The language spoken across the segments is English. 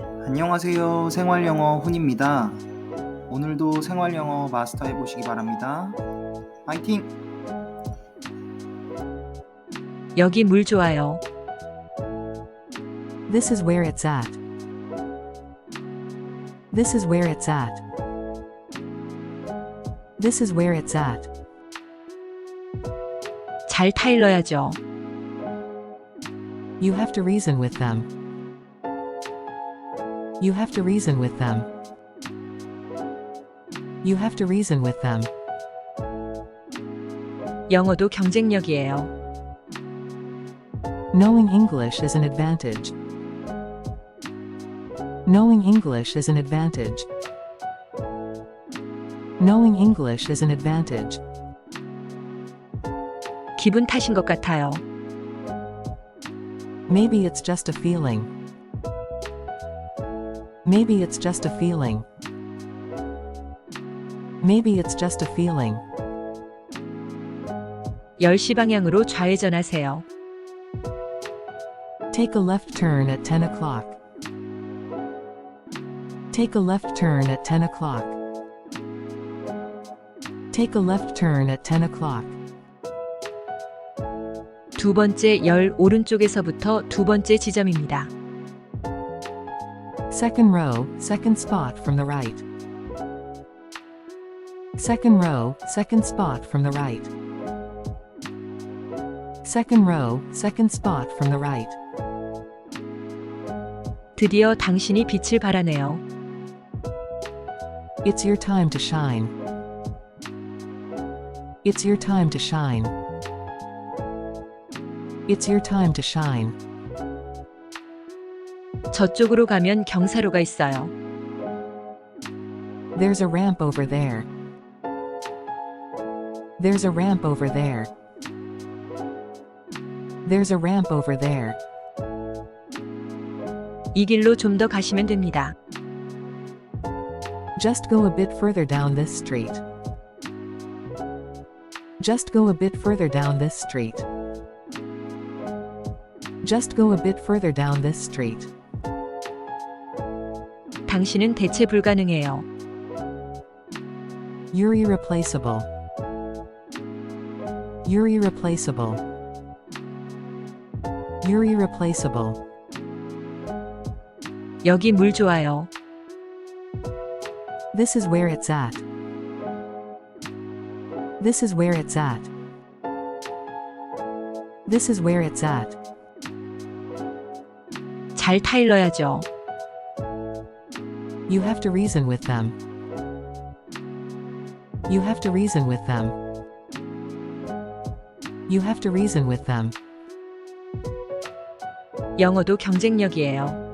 안녕하세요. 생활영어 훈입니다. 오늘도 생활영어 마스터해 보시기 바랍니다. 파이팅! 여기 물 좋아요. This is where it's at. This is where it's at. This is where it's at. 잘 타일러야죠. You have to reason with them. You have to reason with them. You have to reason with them. 영어도 경쟁력이에요. Knowing English is an advantage. Knowing English is an advantage. Knowing English is an advantage. 기분 탓인 것 같아요. Maybe it's just a feeling. Maybe it's just a feeling. Maybe it's just a feeling. 10시 방향으로 좌회전하세요. Take a left turn at 10 o'clock. Take a left turn at 10 o'clock. Take a left turn at 10 o'clock. 두 번째 열 오른쪽에서부터 두 번째 지점입니다. Second row, second spot from the right. Second row, second spot from the right. Second row, second spot from the right. 드디어 당신이 빛을 발하네요. It's your time to shine. It's your time to shine. It's your time to shine. 저쪽으로 가면 경사로가 있어요. There's a ramp over there. There's a ramp over there. There's a ramp over there. 이 길로 좀 더 가시면 됩니다. Just go a bit further down this street. Just go a bit further down this street. Just go a bit further down this street. 당신은 대체 불가능해요. You're irreplaceable. You're irreplaceable. You're irreplaceable. 여기 물 좋아요. This is where it's at. This is where it's at. This is where it's at. 잘 타일러야죠. You have to reason with them. You have to reason with them. You have to reason with them. 영어도 경쟁력이에요.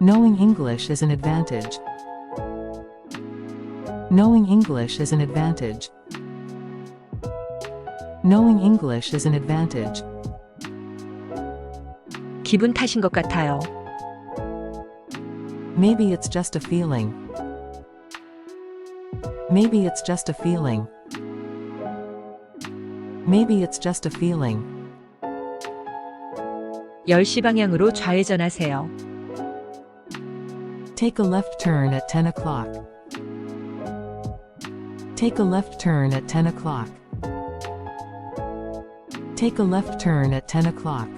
Knowing English is an advantage. Knowing English is an advantage. Knowing English is an advantage. 기분 탓인 것 같아요. Maybe it's just a feeling. Maybe it's just a feeling. Maybe it's just a feeling. 10시 방향으로 좌회전하세요. Take a left turn at 10 o'clock. Take a left turn at 10 o'clock. Take a left turn at 10 o'clock.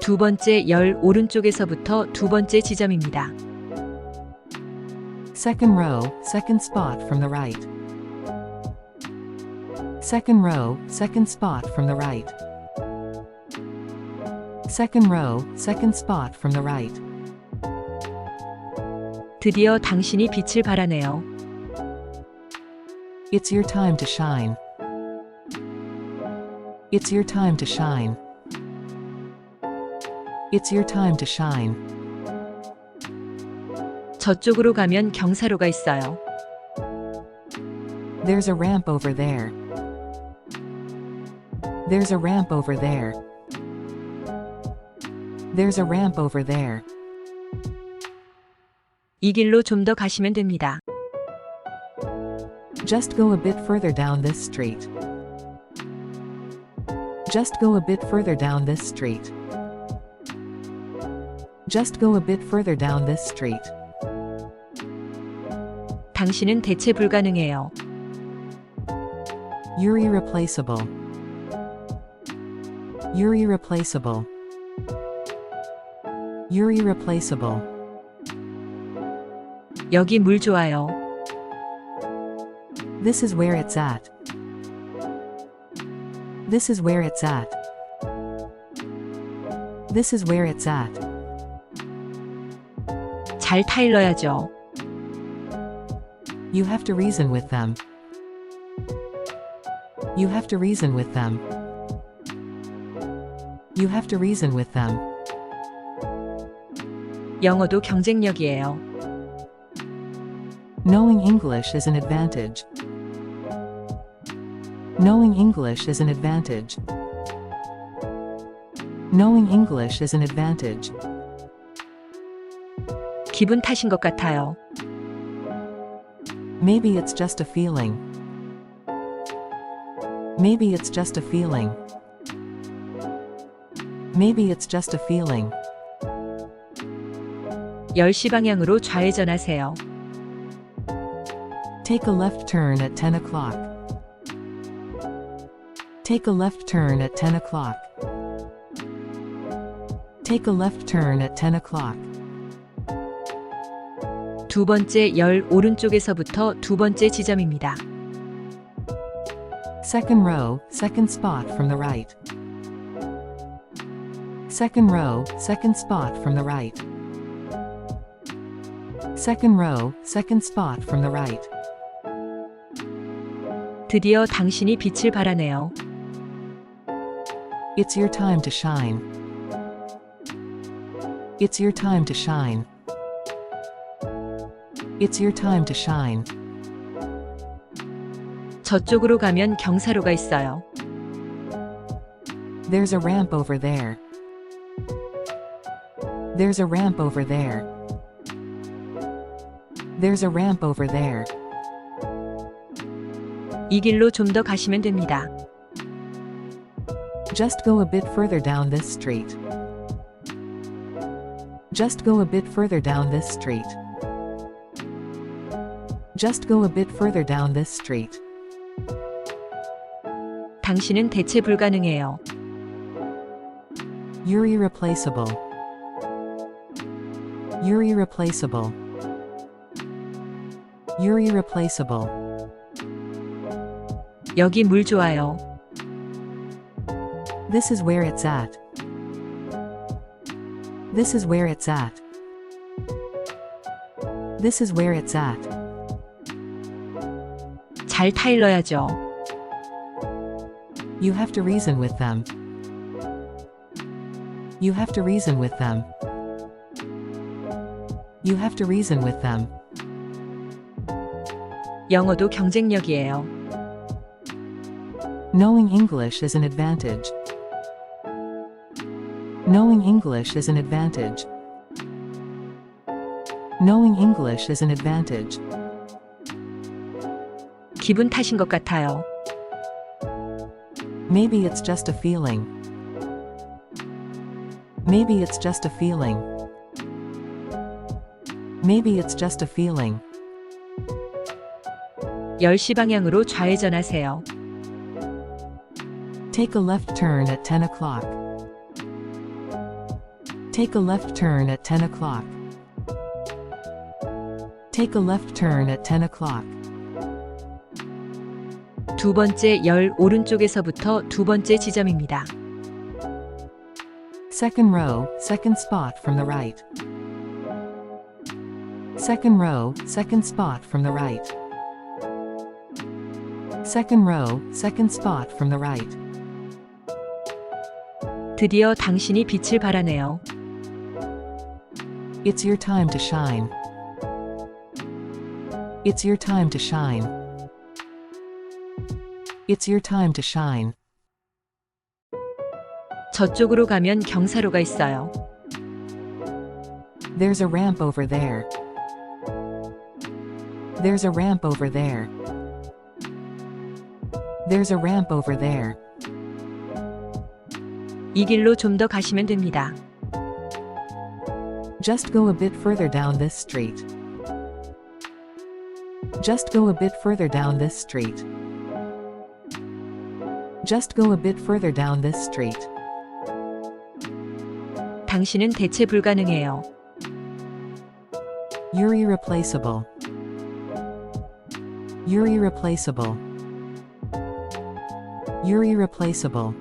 두 번째 열 오른쪽에서부터 두 번째 지점입니다. Second row, second spot from the right. Second row, second spot from the right. Second row, second spot from the right. 드디어 당신이 빛을 발하네요. It's your time to shine. It's your time to shine. It's your time to shine. 저쪽으로 가면 경사로가 있어요. There's a ramp over there. There's a ramp over there. There's a ramp over there. 이 길로 좀 더 가시면 됩니다. Just go a bit further down this street. Just go a bit further down this street. Just go a bit further down this street. 당신은 대체 불가능해요. You're irreplaceable. You're irreplaceable. You're irreplaceable. 여기 물 좋아요. This is where it's at. This is where it's at. This is where it's at. 잘 타일러야죠. You have to reason with them. You have to reason with them. You have to reason with them. 영어도 경쟁력이에요. Knowing English is an advantage. Knowing English is an advantage. Knowing English is an advantage. 기분 탓인 것 같아요. Maybe it's just a feeling. Maybe it's just a feeling. Maybe it's just a feeling. 10시 방향으로 좌회전하세요. Take a left turn at 10 o'clock. Take a left turn at 10 o'clock. Take a left turn at 10 o'clock. 두 번째 열 오른쪽에서부터 두 번째 지점입니다. Second row, second spot from the right. Second row, second spot from the right. Second row, second spot from the right. 드디어 당신이 빛을 발하네요. It's your time to shine. It's your time to shine. It's your time to shine. 저쪽으로 가면 경사로가 있어요. There's a ramp over there. There's a ramp over there. There's a ramp over there. 이 길로 좀 더 가시면 됩니다. Just go a bit further down this street. Just go a bit further down this street. Just go a bit further down this street. 당신은 대체 불가능해요. You're irreplaceable. You're irreplaceable. You're irreplaceable. 여기 물 좋아요. This is where it's at. This is where it's at. This is where it's at. 잘 타일러야죠. You have to reason with them. You have to reason with them. You have to reason with them. 영어도 경쟁력이에요. Knowing English is an advantage. Knowing English is an advantage. Knowing English is an advantage. 기분 탓인 것 같아요. Maybe it's just a feeling. Maybe it's just a feeling. Maybe it's just a feeling. 10시 방향으로 좌회전하세요. Take a left turn at 10 o'clock. Take a left turn at 10 o'clock. Take a left turn at 10 o'clock. 두 번째 열 오른쪽에서부터 두 번째 지점입니다. Second row, second spot from the right. Second row, second spot from the right. Second row, second spot from the right. 드디어 당신이 빛을 발하네요. It's your time to shine. It's your time to shine. It's your time to shine. 저쪽으로 가면 경사로가 있어요. There's a ramp over there. There's a ramp over there. There's a ramp over there. 이 길로 좀 더 가시면 됩니다. Just go a bit further down this street. Just go a bit further down this street. Just go a bit further down this street. 당신은 대체 불가능해요. You're irreplaceable. You're irreplaceable. You're irreplaceable.